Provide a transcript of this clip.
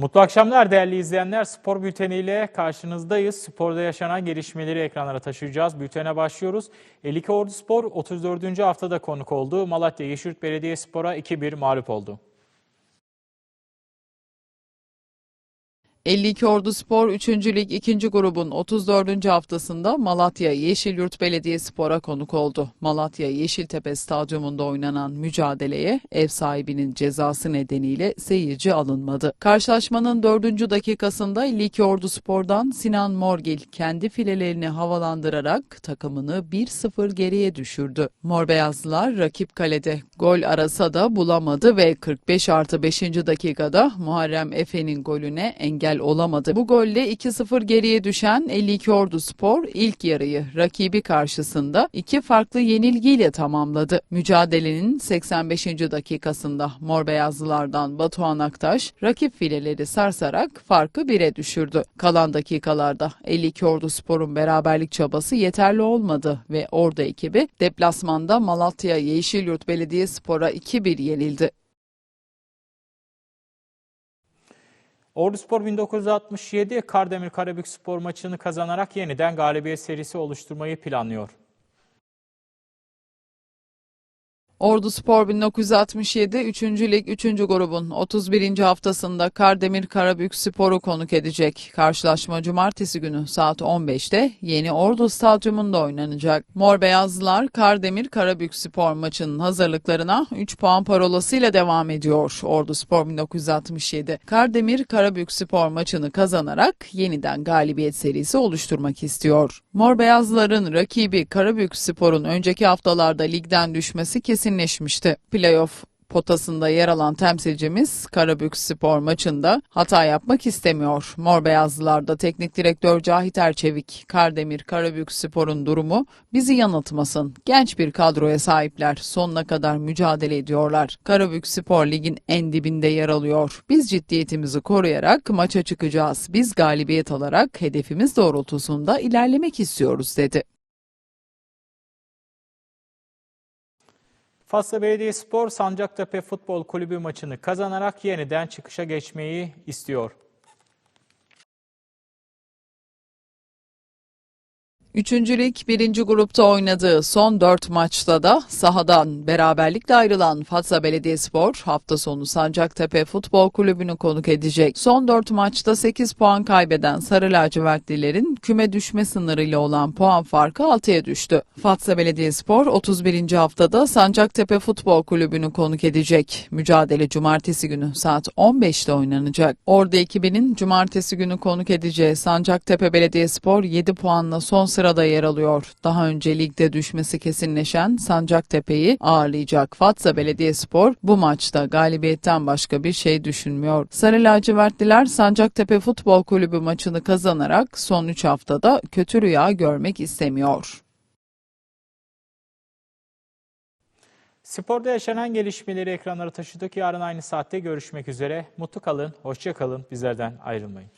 Mutlu akşamlar değerli izleyenler. Spor bülteniyle karşınızdayız. Sporda yaşanan gelişmeleri ekranlara taşıyacağız. Bültene başlıyoruz. 52 Ordu Spor 34. haftada konuk oldu. Malatya Yeşilyurt Belediyespor'a 2-1 mağlup oldu. 52 Ordu Spor 3. Lig 2. grubun 34. haftasında Malatya Yeşilyurt Belediyespor'a konuk oldu. Malatya Yeşiltepe Stadyumunda oynanan mücadeleye ev sahibinin cezası nedeniyle seyirci alınmadı. Karşılaşmanın 4. dakikasında 52 Ordu Spor'dan Sinan Morgil kendi filelerini havalandırarak takımını 1-0 geriye düşürdü. Mor Beyazlılar rakip kalede gol arasa da bulamadı ve 45 artı 5. dakikada Muharrem Efe'nin golüne engel olamadı. Bu golle 2-0 geriye düşen 52 Ordu Spor ilk yarıyı rakibi karşısında iki farklı yenilgiyle tamamladı. Mücadelenin 85. dakikasında Mor Beyazlılardan Batuhan Aktaş rakip fileleri sarsarak farkı 1'e düşürdü. Kalan dakikalarda 52 Ordu Spor'un beraberlik çabası yeterli olmadı ve Ordu ekibi deplasmanda Malatya Yeşilyurt Belediyespor'a 2-1 yenildi. Ordu Spor 1967 Kardemir Karabük Spor maçını kazanarak yeniden galibiyet serisi oluşturmayı planlıyor. Ordu Spor 1967 3. Lig 3. grubun 31. haftasında Kardemir Karabük Spor'u konuk edecek. Karşılaşma cumartesi günü saat 15'te Yeni Ordu Stadyumunda oynanacak. Mor Beyazlılar Kardemir Karabük Spor maçının hazırlıklarına 3 puan parolasıyla devam ediyor. Ordu Spor 1967 Kardemir Karabük Spor maçını kazanarak yeniden galibiyet serisi oluşturmak istiyor. Mor Beyazlıların rakibi Karabük Spor'un önceki haftalarda ligden düşmesi kesinleşmişti. Playoff potasında yer alan temsilcimiz Karabük Spor maçında hata yapmak istemiyor. Mor Beyazlılarda teknik direktör Cahit Erçevik, Kardemir Karabük Spor'un durumu bizi yanıltmasın. Genç bir kadroya sahipler. Sonuna kadar mücadele ediyorlar. Karabük Spor ligin en dibinde yer alıyor. Biz ciddiyetimizi koruyarak maça çıkacağız. Biz galibiyet alarak hedefimiz doğrultusunda ilerlemek istiyoruz dedi. Fasla Belediyespor Sancaktepe Futbol Kulübü maçını kazanarak yeniden çıkışa geçmeyi istiyor. Üçüncülük birinci grupta oynadığı son dört maçta da sahadan beraberlikle ayrılan Fatsa Belediyespor hafta sonu Sancaktepe Futbol Kulübü'nü konuk edecek. Son dört maçta 8 puan kaybeden Sarı Lacivertlilerin küme düşme sınırıyla olan puan farkı 6'ya düştü. Fatsa Belediyespor 31. haftada Sancaktepe Futbol Kulübü'nü konuk edecek. Mücadele cumartesi günü saat 15'te oynanacak. Ordu ekibinin cumartesi günü konuk edeceği Sancaktepe Belediyespor 7 puanla son sırada yer alıyor. Daha önce ligde düşmesi kesinleşen Sancaktepe'yi ağırlayacak Fatsa Belediyespor bu maçta galibiyetten başka bir şey düşünmüyor. Sarı lacivertliler Sancaktepe Futbol Kulübü maçını kazanarak son 3 haftada kötü rüya görmek istemiyor. Sporda yaşanan gelişmeleri ekranlara taşıdık. Yarın aynı saatte görüşmek üzere. Mutlu kalın, hoşça kalın. Bizlerden ayrılmayın.